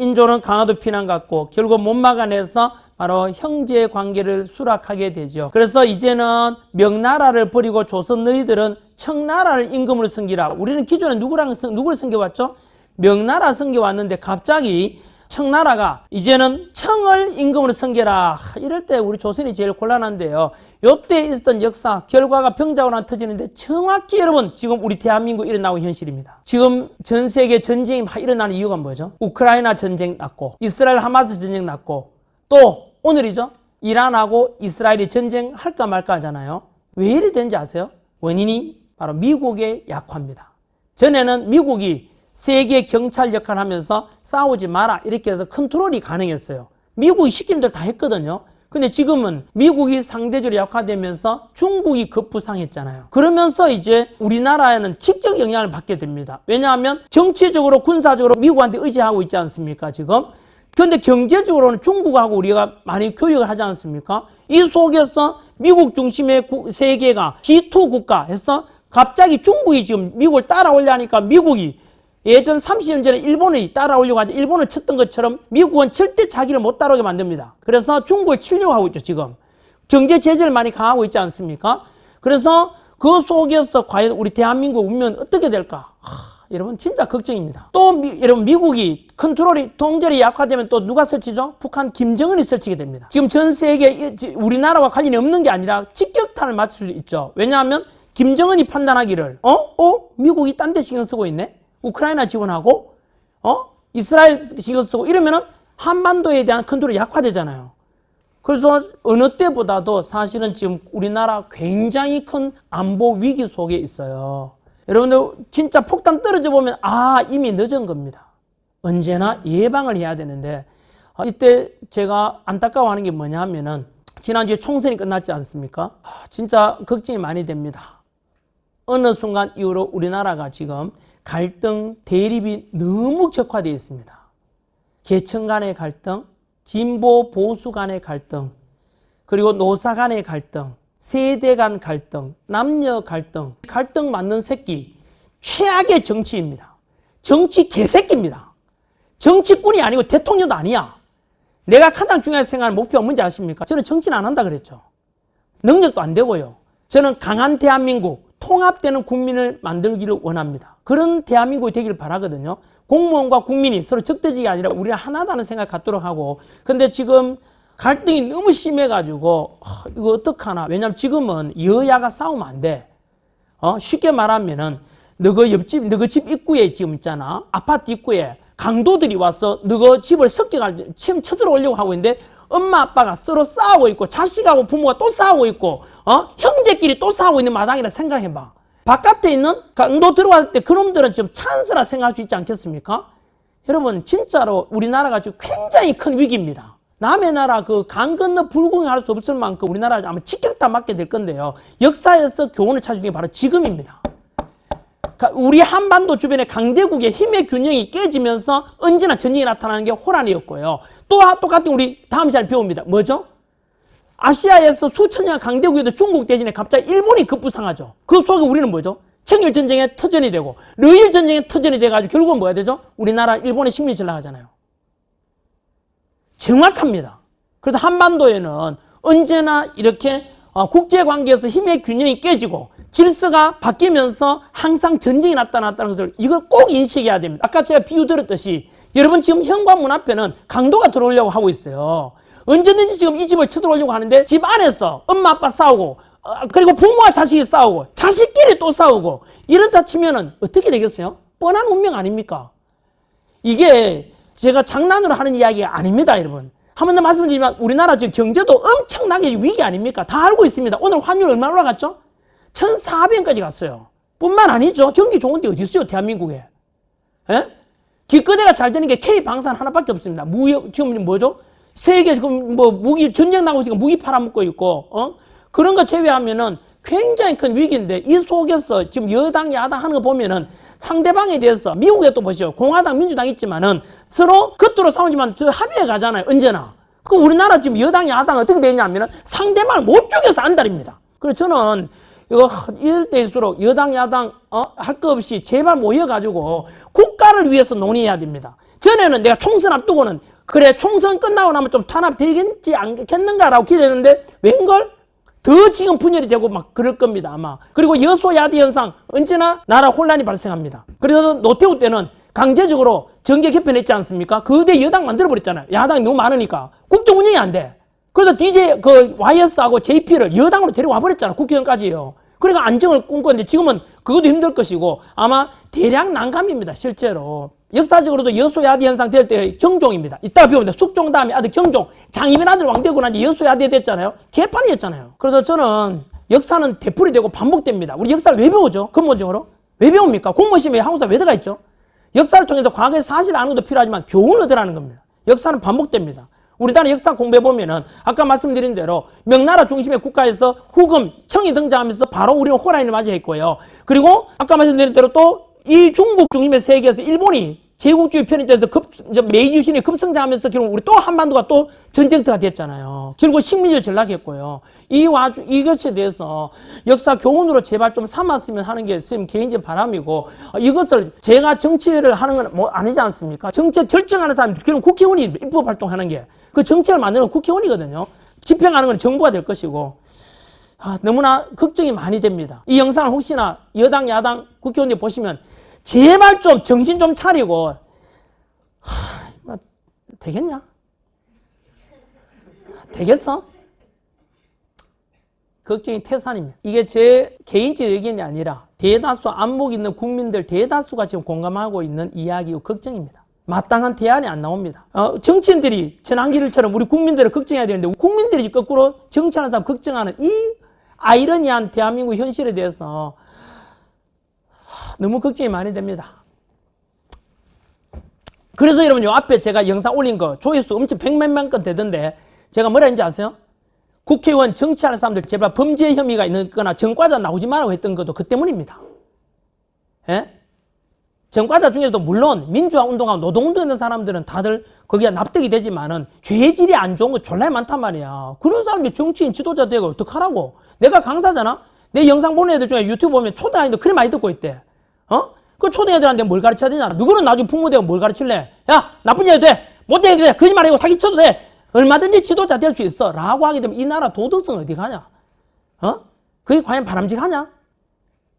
인조는 강화도 피난 갔고 결국 못 막아내서 바로 형제 관계를 수락하게 되죠. 그래서 이제는 명나라를 버리고 조선 너희들은 청나라를 임금으로 섬기라. 우리는 기존에 누구랑 섬- 누구를 섬겨왔죠? 명나라 섬겨왔는데 갑자기 청나라가 이제는 청을 임금으로 섬겨라. 하, 이럴 때 우리 조선이 제일 곤란한데요. 요때 있었던 역사 결과가 병자호란 터지는데 정확히 여러분 지금 우리 대한민국 일어나고 현실입니다. 지금 전 세계 전쟁이 막 일어나는 이유가 뭐죠? 우크라이나 전쟁 났고 이스라엘 하마스 전쟁 났고 또 오늘이죠. 이란하고 이스라엘이 전쟁할까 말까 하잖아요. 왜 이리 된지 아세요? 원인이 바로 미국의 약화입니다. 전에는 미국이 세계 경찰 역할을 하면서 싸우지 마라 이렇게 해서 컨트롤이 가능했어요. 미국이 시킨 대로 다 했거든요. 근데 지금은 미국이 상대적으로 약화되면서 중국이 급부상했잖아요. 그러면서 이제 우리나라에는 직접 영향을 받게 됩니다. 왜냐하면 정치적으로 군사적으로 미국한테 의지하고 있지 않습니까, 지금? 그런데 경제적으로는 중국하고 우리가 많이 교역을 하지 않습니까? 이 속에서 미국 중심의 구- 세계가 G2 국가 해서 갑자기 중국이 지금 미국을 따라오려니까 미국이 예전 30년 전에 일본이 따라오려고 하지 일본을 쳤던 것처럼 미국은 절대 자기를 못 따라오게 만듭니다. 그래서 중국을 치려고 하고 있죠, 지금. 경제 제재를 많이 강하고 있지 않습니까? 그래서 그 속에서 과연 우리 대한민국 운명은 어떻게 될까? 하, 여러분 진짜 걱정입니다. 또 미- 여러분 미국이 컨트롤이 통제력이 약화되면 또 누가 설치죠? 북한 김정은이 설치게 됩니다. 지금 전 세계 우리나라와 관련이 없는 게 아니라 직격탄을 맞을 수도 있죠. 왜냐하면 김정은이 판단하기를 어? 어? 미국이 딴 데 신경 쓰고 있네? 우크라이나 지원하고 어? 이스라엘 신경 쓰고 이러면은 한반도에 대한 컨트롤이 약화되잖아요. 그래서 어느 때보다도 사실은 지금 우리나라 굉장히 큰 안보 위기 속에 있어요. 여러분들 진짜 폭탄 떨어져 보면 아 이미 늦은 겁니다. 언제나 예방을 해야 되는데 아, 이때 제가 안타까워하는 게 뭐냐 하면은 지난주에 총선이 끝났지 않습니까? 아, 진짜 걱정이 많이 됩니다. 어느 순간 이후로 우리나라가 지금 갈등, 대립이 너무 격화되어 있습니다. 계층 간의 갈등, 진보 보수 간의 갈등, 그리고 노사 간의 갈등, 세대 간 갈등, 남녀 갈등, 갈등 맞는 새끼, 최악의 정치입니다. 정치 개새끼입니다. 정치꾼이 아니고 대통령도 아니야. 내가 가장 중요하게 생각하는 목표가 뭔지 아십니까? 저는 정치는 안 한다 그랬죠. 능력도 안 되고요. 저는 강한 대한민국, 통합되는 국민을 만들기를 원합니다. 그런 대한민국이 되기를 바라거든요. 공무원과 국민이 서로 적대지가 아니라 우리는 하나다는 생각 갖도록 하고. 근데 지금 갈등이 너무 심해가지고, 아, 이거 어떡하나. 왜냐면 지금은 여야가 싸우면 안 돼. 어? 쉽게 말하면은, 너그 옆집, 너그 집 입구에 지금 있잖아. 아파트 입구에 강도들이 와서 너그 집을 습격할, 침 쳐들어오려고 하고 있는데, 엄마 아빠가 서로 싸우고 있고, 자식하고 부모가 또 싸우고 있고, 어? 형제끼리 또 싸우고 있는 마당이라 생각해봐. 바깥에 있는 강도 들어갈 때 그놈들은 좀 찬스라 생각할 수 있지 않겠습니까? 여러분, 진짜로 우리나라가 지금 굉장히 큰 위기입니다. 남의 나라 그 강 건너 불공할 수 없을 만큼 우리나라 아마 직격탄 맞게 될 건데요. 역사에서 교훈을 찾는 게 바로 지금입니다. 가- 우리 한반도 주변의 강대국의 힘의 균형이 깨지면서 언제나 전쟁이 나타나는 게 호란이었고요. 또 하- 똑같은 우리 다음 시간에 배웁니다. 뭐죠? 아시아에서 수천 년 강대국에도 중국 대신에 갑자기 일본이 급부상하죠. 그 속에 우리는 뭐죠? 청일 전쟁의 터전이 되고 러일 전쟁의 터전이 돼가지고 결국은 뭐야 되죠? 우리나라 일본의 식민지 전락하잖아요. 정확합니다. 그래서 한반도에는 언제나 이렇게 어, 국제 관계에서 힘의 균형이 깨지고 질서가 바뀌면서 항상 전쟁이 나타났다는 것을 이걸 꼭 인식해야 됩니다. 아까 제가 비유 들었듯이 여러분 지금 현관문 앞에는 강도가 들어오려고 하고 있어요. 언제든지 지금 이 집을 쳐들어오려고 하는데 집 안에서 엄마 아빠 싸우고 어, 그리고 부모와 자식이 싸우고 자식끼리 또 싸우고 이런다 치면은 어떻게 되겠어요? 뻔한 운명 아닙니까? 이게 제가 장난으로 하는 이야기가 아닙니다, 여러분. 한 번 더 말씀드리지만 우리나라 지금 경제도 엄청나게 위기 아닙니까? 다 알고 있습니다. 오늘 환율 얼마 올라갔죠? 1,400원까지 갔어요. 뿐만 아니죠. 경기 좋은데 어디 있어요, 대한민국에? 예? 기껏해가 잘 되는 게 K방산 하나밖에 없습니다. 무역, 지금 뭐죠? 세계 지금 뭐 무기, 전쟁 나고 지금 무기 팔아먹고 있고, 어? 그런 거 제외하면은 굉장히 큰 위기인데 이 속에서 지금 여당, 야당 하는 거 보면은 상대방에 대해서 미국에 또 보시죠. 공화당, 민주당 있지만은 서로 겉으로 싸우지만 저 합의해 가잖아요. 언제나. 그 우리나라 지금 여당, 야당 어떻게 되냐면은 상대방을 못 죽여서 안달입니다. 그래서 저는 이거 이럴 때일수록 여당 야당 어? 할 거 없이 제발 모여가지고 국가를 위해서 논의해야 됩니다. 전에는 내가 총선 앞두고는 그래 총선 끝나고 나면 좀 탄압 되겠지 않겠는가라고 기대했는데 웬걸? 더 지금 분열이 되고 막 그럴 겁니다 아마. 그리고 여소야대 현상 언제나 나라 혼란이 발생합니다. 그래서 노태우 때는 강제적으로 정계 개편했지 않습니까? 그대 여당 만들어 버렸잖아요. 야당이 너무 많으니까. 국정 운영이 안돼. 그래서 DJ 그 YS하고 JP를 여당으로 데려와 버렸잖아 국회의원까지요. 그러니까 안정을 꿈꿨는데 지금은 그것도 힘들 것이고 아마 대량 난감입니다 실제로 역사적으로도 여소야대 현상 될 때 경종입니다. 이따가 배웁니다. 숙종 다음에 아들 경종. 장희빈 아들 왕되고 나니 여소야대 됐잖아요. 개판이었잖아요. 그래서 저는 역사는 되풀이 되고 반복됩니다. 우리 역사를 왜 배우죠? 근본적으로? 왜 배웁니까? 공무원시험에 한국사 왜 들어가 있죠? 역사를 통해서 과거의 사실 아는 것도 필요하지만 교훈을 얻으라는 겁니다. 역사는 반복됩니다. 우리나라 역사 공부해 보면은 아까 말씀드린 대로 명나라 중심의 국가에서 후금 청이 등장하면서 바로 우리는 호란을 맞이했고요. 그리고 아까 말씀드린 대로 또 이 중국 중심의 세계에서 일본이 제국주의 편이 돼서 급, 메이지 유신이 급성장하면서 결국 우리 또 한반도가 또 전쟁터가 됐잖아요. 결국 식민지 전락했고요. 이 와중, 이것에 대해서 역사 교훈으로 제발 좀 삼았으면 하는 게 선생님 개인적인 바람이고 어, 이것을 제가 정치를 하는 건 뭐 아니지 않습니까? 정책 결정하는 사람이 결국 국회의원이 입법 활동하는 게 그 정책을 만드는 국회의원이거든요. 집행하는 건 정부가 될 것이고 아, 너무나 걱정이 많이 됩니다. 이 영상을 혹시나 여당, 야당 국회의원들 보시면 제발 좀 정신 좀 차리고 하, 뭐, 되겠냐? 되겠어? 걱정이 태산입니다. 이게 제 개인적 의견이 아니라 대다수 안목 있는 국민들 대다수가 지금 공감하고 있는 이야기고 걱정입니다. 마땅한 대안이 안 나옵니다. 어, 정치인들이 전환기를처럼 우리 국민들을 걱정해야 되는데 국민들이 거꾸로 정치하는 사람 걱정하는 이 아이러니한 대한민국 현실에 대해서 너무 걱정이 많이 됩니다. 그래서 여러분 요 앞에 제가 영상 올린 거 조회수 엄청 백몇만 건 되던데 제가 뭐라 했는지 아세요? 국회의원 정치하는 사람들 제발 범죄 혐의가 있는 거나 전과자 나오지 말라고 했던 것도 그 때문입니다. 예? 전과자 중에서도 물론 민주화 운동하고 노동운동 하는 사람들은 다들 거기에 납득이 되지만은 죄질이 안 좋은 거 졸라 많단 말이야. 그런 사람이 정치인 지도자 되고 어떡하라고. 내가 강사잖아? 내 영상 보는 애들 중에 유튜브 보면 초등학생도 그래 많이 듣고 있대. 어? 그 초등 애들한테 뭘 가르쳐야 되냐? 누구는 나중에 부모 되고 뭘 가르칠래? 야, 나쁜 애도 돼. 못된 애도 돼. 거짓말하고 사기쳐도 돼. 얼마든지 지도자 될 수 있어. 라고 하게 되면 이 나라 도덕성 어디 가냐? 어? 그게 과연 바람직하냐?